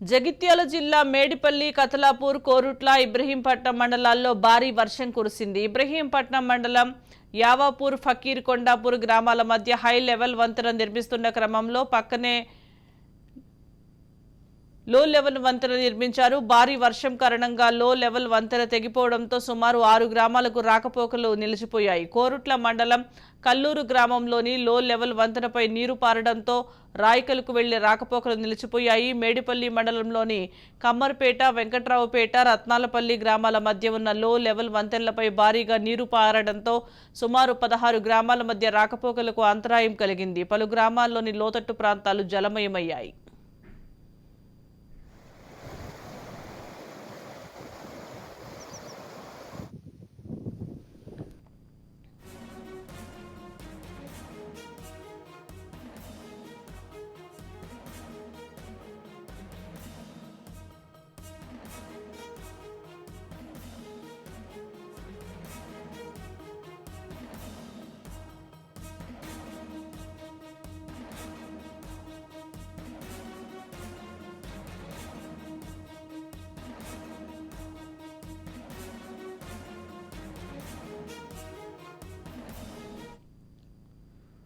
జగిత్యాల జిల్లా మేడిపల్లి కతలాపూర్ కోరుట్ల ఇబ్రహీంపట్నం మండలాల్లో భారీ వర్షం కురిసింది. ఇబ్రహీంపట్నం మండలం యావాపూర్ ఫకీర్ కొండాపూర్ గ్రామాల మధ్య హై లెవెల్ వంతెన నిర్మిస్తున్న క్రమంలో పక్కనే లో లెవెల్ వంతెన నిర్మించారు. భారీ వర్షం కారణంగా లో లెవెల్ వంతెన తెగిపోవడంతో సుమారు ఆరు గ్రామాలకు రాకపోకలు నిలిచిపోయాయి. కోరుట్ల మండలం కల్లూరు గ్రామంలోని లో లెవెల్ వంతెనపై నీరు పారడంతో రాయికలకు వెళ్ళే రాకపోకలు నిలిచిపోయాయి. మేడిపల్లి మండలంలోని కమ్మర్పేట వెంకట్రావుపేట రత్నాలపల్లి గ్రామాల మధ్య ఉన్న లో లెవెల్ వంతెనలపై భారీగా నీరు పారడంతో సుమారు పదహారు గ్రామాల మధ్య రాకపోకలకు అంతరాయం కలిగింది. పలు గ్రామాల్లోని లోతట్టు ప్రాంతాలు జలమయమయ్యాయి.